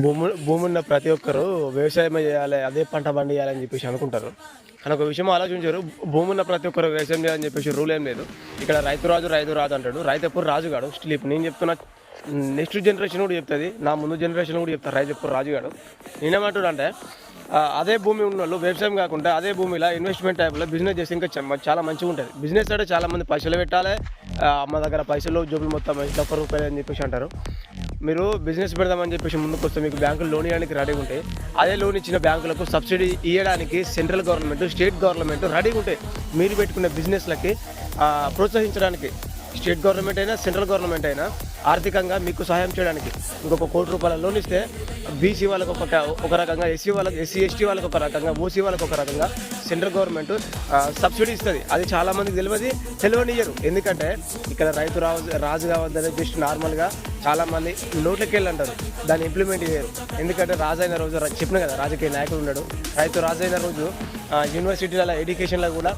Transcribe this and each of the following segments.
భూమి భూమి ఉన్న ప్రతి ఒక్కరు వ్యవసాయం చేయాలి అదే పంట పండియాలని చెప్పేసి అనుకుంటారు. కానీ ఒక విషయం ఆలోచించారు భూమి ఉన్న ప్రతి ఒక్కరు వ్యవసాయం చేయాలని చెప్పేసి రూల్ ఏం లేదు. ఇక్కడ రైతు రాజు రైతు రాజు అంటాడు. రైతు ఎప్పుడు రాజు కాడు స్టిల్ ఇప్పుడు నేను చెప్తున్నా నెక్స్ట్ జనరేషన్ కూడా చెప్తుంది నా ముందు జనరేషన్ కూడా చెప్తారు రైతు ఎప్పుడు రాజు కాడు నేనేమంటున్నా అంటే అదే భూమి ఉన్న వాళ్ళు వ్యవసాయం కాకుండా అదే భూమిలో ఇన్వెస్ట్మెంట్ టైప్లో బిజినెస్ చేస్తే ఇంకా చాలా మంచిగా ఉంటుంది. బిజినెస్ అంటే చాలామంది పైసలు పెట్టాలి మా దగ్గర పైసలు జోబులు మొత్తం ఒక్క రూపాయలు అని చెప్పేసి అంటారు. మీరు బిజినెస్ పెడదామని చెప్పేసి ముందుకు వస్తే మీకు బ్యాంకులు లోన్ ఇవ్వడానికి రెడీగా ఉంటాయి. అదే లోన్ ఇచ్చిన బ్యాంకులకు సబ్సిడీ ఇవ్వడానికి సెంట్రల్ గవర్నమెంట్ స్టేట్ గవర్నమెంట్ రెడీగా ఉంటాయి. మీరు పెట్టుకునే బిజినెస్లకి ప్రోత్సహించడానికి స్టేట్ గవర్నమెంట్ అయినా సెంట్రల్ గవర్నమెంట్ అయినా ఆర్థికంగా మీకు సహాయం చేయడానికి ఇంకొక కోటి రూపాయల లోన్ ఇస్తే బీసీ వాళ్ళకు ఒక ఒక రకంగా ఎస్సీ వాళ్ళకి ఎస్సీ ఎస్టీ వాళ్ళకి ఒక రకంగా ఓసీ వాళ్ళకి ఒక రకంగా సెంట్రల్ గవర్నమెంట్ సబ్సిడీ ఇస్తుంది. అది చాలామందికి తెలియదు తెలియనియరు ఎందుకంటే ఇక్కడ రైతు రాజు రాజు కావద్దని జస్ట్ నార్మల్గా చాలామంది నోట్లకి వెళ్ళంటారు. దాన్ని ఇంప్లిమెంట్ చేయరు. ఎందుకంటే రాజు అయిన రోజు చెప్పిన కదా రాజకీయ నాయకుడు ఉన్నాడు. రైతు రాజు అయిన రోజు యూనివర్సిటీల ఎడ్యుకేషన్లో కూడా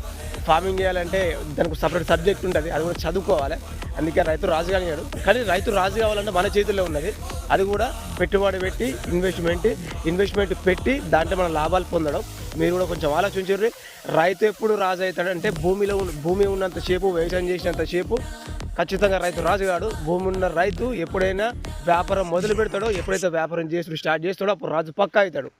ఫార్మింగ్ చేయాలంటే దానికి సపరేట్ సబ్జెక్ట్ ఉంటుంది. అది కూడా చదువుకోవాలి. అందుకే రైతు రాజు కానివాడు కానీ రైతు రాజు కావాలంటే మన చేతుల్లో ఉన్నది. అది కూడా పెట్టుబడి పెట్టి ఇన్వెస్ట్మెంట్ ఇన్వెస్ట్మెంట్ పెట్టి దాంట్లో మన లాభాలు పొందడం. మీరు కూడా కొంచెం ఆలోచించారు రైతు ఎప్పుడు రాజు అవుతాడంటే భూమిలో ఉన్న- భూమి ఉన్నంత సేపు వ్యవసాయం చేసినంత సేపు ఖచ్చితంగా రైతు రాజు కాడు. భూమి ఉన్న రైతు ఎప్పుడైనా వ్యాపారం మొదలు పెడతాడో ఎప్పుడైతే వ్యాపారం చేసి స్టార్ట్ చేస్తాడో అప్పుడు రాజు పక్కా అవుతాడు.